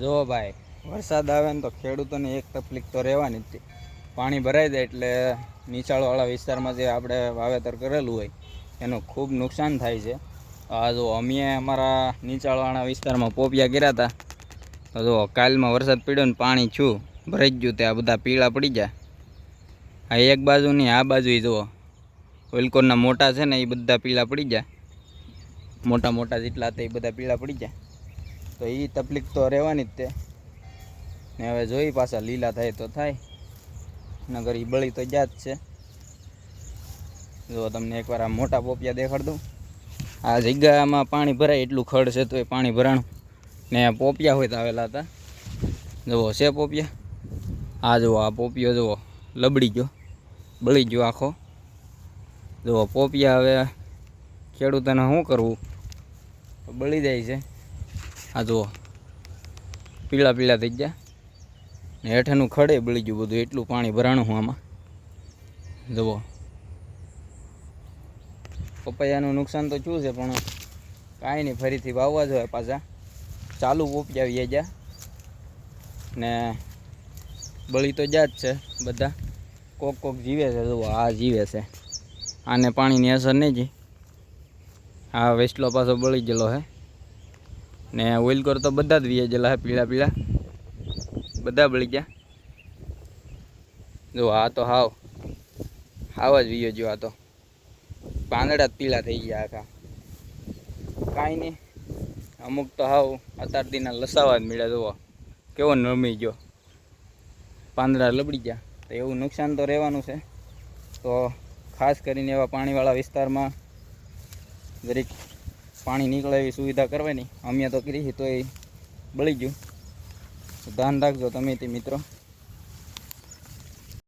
જુઓ ભાઈ, વરસાદ આવે ને તો ખેડૂતોને એક તકલીફ તો રહેવાની જ પાણી ભરાઈ જાય એટલે નીચાણવાળા વિસ્તારમાં જે આપણે વાવેતર કરેલું હોય, એનું ખૂબ નુકસાન થાય છે. આ જો અમે અમારા નીચાણવાળા વિસ્તારમાં પોપિયા કર્યા હતા, તો જો કાલમાં વરસાદ પડ્યો ને પાણી છું, ભરાઈ જ ગયું તે આ બધા પીળા પડી જાય આ એક બાજુ નહીં, આ બાજુ જુઓ વેલકોરના મોટા છે ને, એ બધા પીળા પડી જાય મોટા મોટા જેટલા હતા એ બધા પીળા પડી જાય તો એ તકલીફ તો રહેવાની જ તે. ને હવે જોઈ પાછા લીલા થાય તો થાય. નગર એ બળી તો જ છે. જો તમને એકવાર આ મોટા પોપિયા દેખાડ દઉં. આ જગ્યામાં પાણી ભરાય એટલું ખડ છે તો એ પાણી ભરાણું. ને પોપિયા હોય તો આવેલા હતા. જુઓ, છે પોપિયા? આ જુઓ, આ પોપિયો જુઓ, લબડી ગયો. બળી ગયો આખો. જુઓ, પોપિયા હવે ખેડૂતોને શું કરવું? બળી જાય છે. આ જુઓ. પીળા પીળા થઈ ગયા. ને હેઠાનું ખડે બળી ગયું બધું, એટલું પાણી ભરાણું હું આમાં. જુઓ. પપૈયાનું નુકસાન તો શું છે, પણ કાંઈ નહીં, ફરીથી વાવવા જોઈએ પાછા. ચાલુ પોપિયા વ્યા જા. ને બળી તો જા જ છે, બધા. કોક કોક જીવે છે, જુઓ, આ જીવે છે. આને પાણીની અસર નહીં જી. આ વેસ્ટલો પાછો બળી ગયેલો હે. ને ઓઇલ કર તો બધા જ વીએ જલા પીળા પીળા. બધા બળી ગયા. જો આ તો હાવ. હાવ જ વીયો જો આ તો. પાંદડા જ પીળા થઈ ગયા આખા. કાંઈ નહીં. અમુક તો હાવ અત્યારથીના લસાવા જ મળ્યા જોવો કેવો નરમી ગયો. પાંદડા લબડી ગયા. તો એવું નુકસાન તો રહેવાનું છે. તો ખાસ કરીને એવા પાણીવાળા વિસ્તારમાં જરીક પાણી નીકળે એવી સુવિધા કરવાની. અમે તો કરી તો એ બળી ગયું. ધ્યાન રાખજો તમે તે મિત્રો.